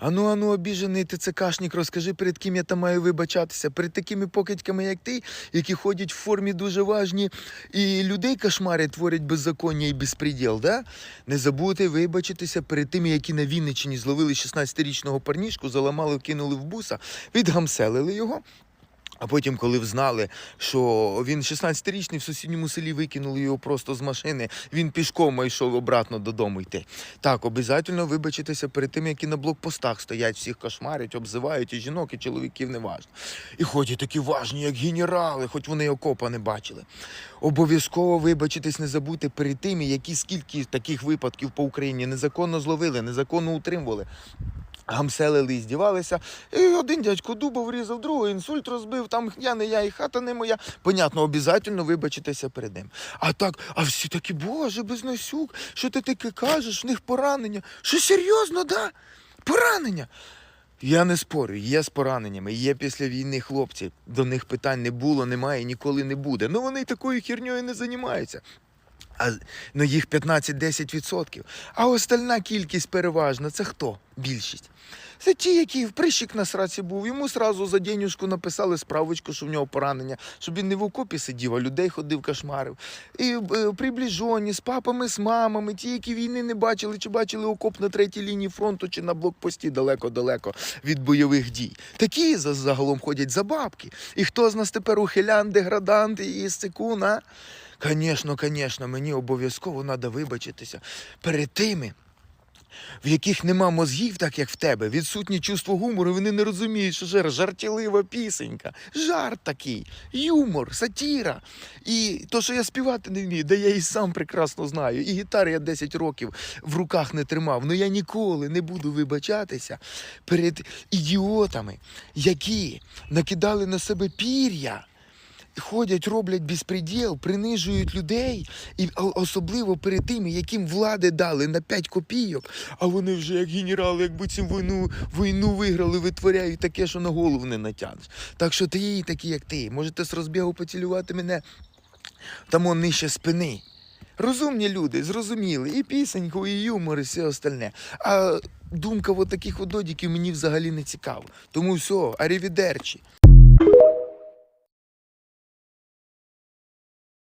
Ану, ану, обіжений ТЦКшник, розкажи, перед ким я там маю вибачатися, перед такими покидьками, як ти, які ходять в формі дуже важні, і людей кошмарять, творять беззаконня і безпреділ, да? Не забудьте вибачитися перед тими, які на Вінниччині зловили 16-річного парнішку, заламали, кинули в буса, відгамселили його. А потім, коли взнали, що він 16-річний в сусідньому селі викинули його просто з машини, він пішком йшов обратно додому йти. Так, обов'язково вибачитися перед тим, які на блокпостах стоять, всіх кошмарять, обзивають і жінок, і чоловіків неважно. І ходять такі важні, як генерали, хоч вони окопа не бачили. Обов'язково вибачитись не забудьте перед тими, які скільки таких випадків по Україні незаконно зловили, незаконно утримували. Гамселили і здівалися. І один дядько дуба врізав, другий інсульт розбив, там я не я і хата не моя. Понятно, обов'язково вибачитися перед ним. А так, а всі такі, боже, безносюк, що ти таке кажеш, в них поранення. Що серйозно, да? Поранення. Я не спорю, є з пораненнями, є після війни хлопці. До них питань не було, немає ніколи не буде. Ну вони такою херньою не займаються. А ну, їх 15-10%. А остальна кількість переважна це хто? Більшість. Це ті, які в прищик на сраці був. Йому сразу за денюжку написали справочку, що в нього поранення, щоб він не в окопі сидів, а людей ходив, кошмарив. І е, приближені з папами, з мамами, ті, які війни не бачили, чи бачили окоп на третій лінії фронту, чи на блокпості далеко-далеко від бойових дій. Такі за- загалом ходять за бабки. І хто з нас тепер ухилян, деградант і сикун, а? Звісно, звісно, мені обов'язково треба вибачитися перед тими, в яких нема мозгів, так як в тебе, відсутнє чувство гумору, вони не розуміють, що це жартілива пісенька, жарт такий, юмор, сатіра. І то, що я співати не вмію, да я і сам прекрасно знаю. І гітари я 10 років в руках не тримав. Ну я ніколи не буду вибачатися перед ідіотами, які накидали на себе пір'я ходять, роблять безпреділ, принижують людей, і особливо перед тими, яким влади дали на 5 копійок, а вони вже як генерали, як буцім війну, війну виграли, витворяють таке, що на голову не натягнеш. Так що ти такі, як ти, можете з розбігу поцілювати мене там он нижче спини. Розумні люди, зрозуміли, і пісеньку, і юмор, і все остальне. А думка от таких от додіків мені взагалі не цікава. Тому все, арівідерчі.